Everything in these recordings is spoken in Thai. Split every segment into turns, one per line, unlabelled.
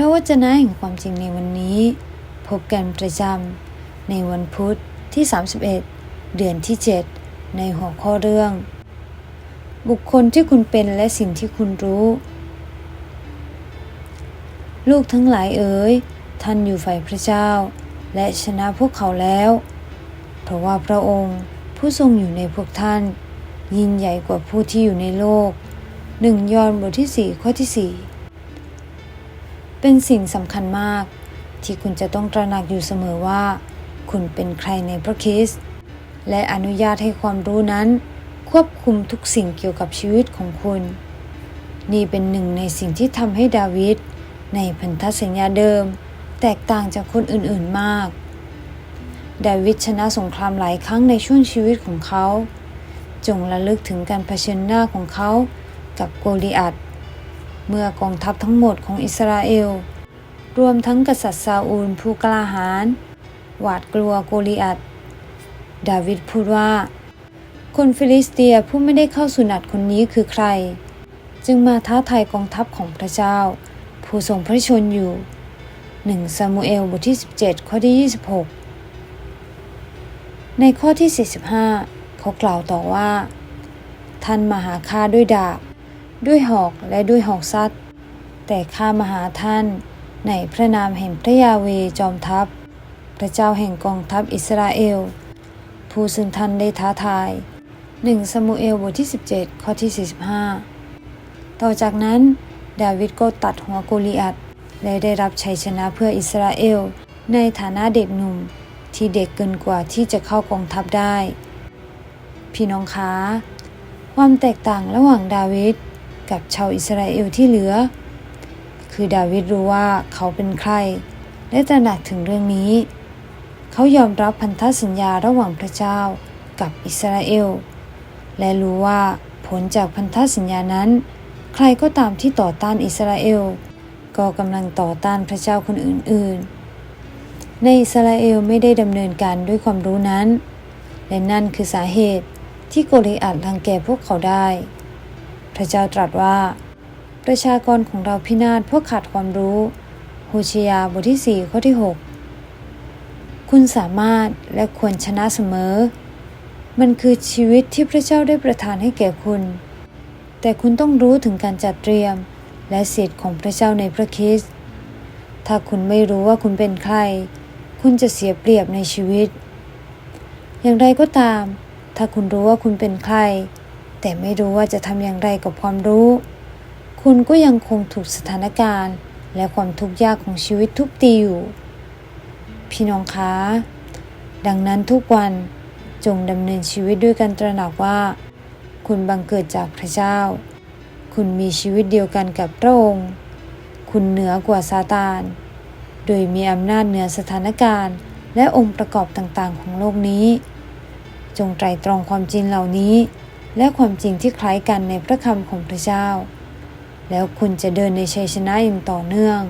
ระวจนะแห่งความจริงในวันนี้ พบกันประจำในวันพุธที่ 31 เดือนที่ 7 ในหัวข้อเรื่อง บุคคลที่คุณเป็นและสิ่งที่คุณรู้ ลูกทั้งหลายเอ๋ยท่านอยู่ฝ่ายพระเจ้า และชนะพวกเขาแล้ว เพราะว่าพระองค์ผู้ทรงอยู่ในพวกท่าน ยิ่งใหญ่กว่าผู้ที่อยู่ในโลกหนึ่งยอห์นบทที่ 4 ข้อที่ 4 เป็นสิ่งสำคัญมาก ที่คุณจะต้องตระหนักอยู่เสมอว่า คุณเป็นใครในพระคริสต์และอนุญาตให้ความรู้นั้น ควบคุมทุกสิ่งเกี่ยวกับชีวิตของคุณ นี่เป็นหนึ่งในสิ่งที่ทำให้ดาวิดในพันธสัญญาเดิม แตกต่างจากคนอื่นๆมาก ดาวิดชนะสงครามหลายครั้งในช่วงชีวิตของเขา จงระลึกถึงการเผชิญหน้าของเขากับโกลิอัต เมื่อกองทัพทั้งหมดของอิสราเอล รวมทั้งกษัตริย์ซาอูลผู้กล้าหาญหวาดกลัวโกลิอัตดาวิดพูดว่า คนฟิลิสเตียผู้ไม่ได้เข้าสุนัตคนนี้คือใคร จึงมาท้าทายกองทัพของพระเจ้า ผู้ทรงพระชนอยู่หนึ่งซามูเอลบทที่ 17 ข้อที่ 26 ในข้อที่ 45 เขากล่าวต่อว่า ท่านมาหาข้าด้วยดาบ ด้วยหอกและด้วยหอกซัดแต่ข้ามาหาท่านในพระนามแห่งพระยาเวจอมทัพ พระเจ้าแห่งกองทัพอิสราเอล ผู้ซึ่งท่านได้ท้าทายหนึ่งซามูเอลบทที่ 17 ข้อที่ 45 ต่อจากนั้น ดาวิดก็ตัดหัวโกลิอัตและได้รับชัยชนะเพื่ออิสราเอล ในฐานะเด็กหนุ่มที่เด็กเกินกว่าที่จะเข้ากองทัพได้ พี่น้องคะ ความแตกต่างระหว่างดาวิด กับชาวอิสราเอลที่เหลือ คือดาวิดรู้ว่าเขาเป็นใคร และตระหนักถึงเรื่องนี้ เขายอมรับพันธสัญญาระหว่างพระเจ้ากับอิสราเอล และรู้ว่าผลจากพันธสัญญานั้น ใครก็ตามที่ต่อต้านอิสราเอล ก็กำลังต่อต้านพระเจ้าคนอื่นๆ ในอิสราเอลไม่ได้ดำเนินการด้วยความรู้นั้น และนั่นคือสาเหตุที่โกลิอัตรังแกพวกเขาได้ ระเจ้าตรัสว่า ประชากรของเราพินาศเพราะขาดความรู้โฮชยาบทที่ 4 ข้อที่ 6 คุณสามารถและควรชนะเสมอ มันคือชีวิตที่พระเจ้าได้ประทานให้แก่คุณ แต่คุณต้องรู้ถึงการจัดเตรียมและสิทธิ์ของพระเจ้าในพระคริสต์ถ้าคุณไม่รู้ว่าคุณเป็นใคร คุณจะเสียเปรียบในชีวิต อย่างไรก็ตาม ถ้าคุณรู้ว่าคุณเป็นใคร แต่ไม่รู้ว่าจะทำอย่างไรกับความรู้ คุณก็ยังคงถูกสถานการณ์ และความทุกข์ยากของชีวิตทุบตีอยู่ พี่น้องคะ ดังนั้นทุกวันจงดำเนินชีวิตด้วยการตระหนักว่า คุณบังเกิดจากพระเจ้า คุณมีชีวิตเดียวกันกับพระองค์ คุณเหนือกว่าซาตาน โดยมีอำนาจเหนือสถานการณ์ และองค์ประกอบต่างๆ ของโลกนี้ จงไตรตรองความจริงเหล่านี้ และความจริงที่คล้ายกันในพระคำของพระเจ้า แล้วคุณจะเดินในชัยชนะอย่างต่อเนื่อง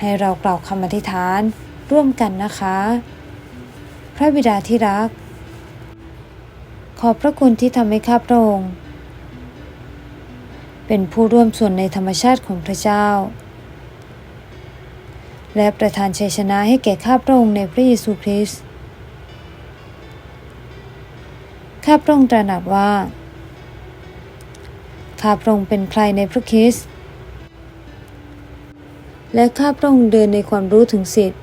ให้เรากล่าวคำอธิษฐานร่วมกันนะคะ พระบิดาที่รัก ขอบพระคุณที่ทำให้ข้าพระองค์เป็นผู้ร่วมส่วนในธรรมชาติของพระเจ้า และประทานชัยชนะให้แก่ข้าพระองค์ในพระเยซูคริสต์ ข้าพระองค์ตระหนักว่า ข้าพระองค์เป็นใครในพระคริสต์ และข้าพระองค์เดินในความรู้ถึงสิทธิ์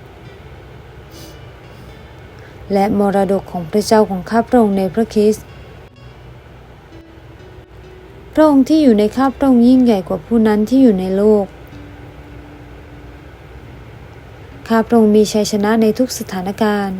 และมรดกของพระเจ้าของข้าพระองค์ในพระคริสต์ พระองค์ที่อยู่ในข้าพระองค์ยิ่งใหญ่กว่าผู้นั้นที่อยู่ในโลกข้าพระองค์มีชัยชนะในทุกสถานการณ์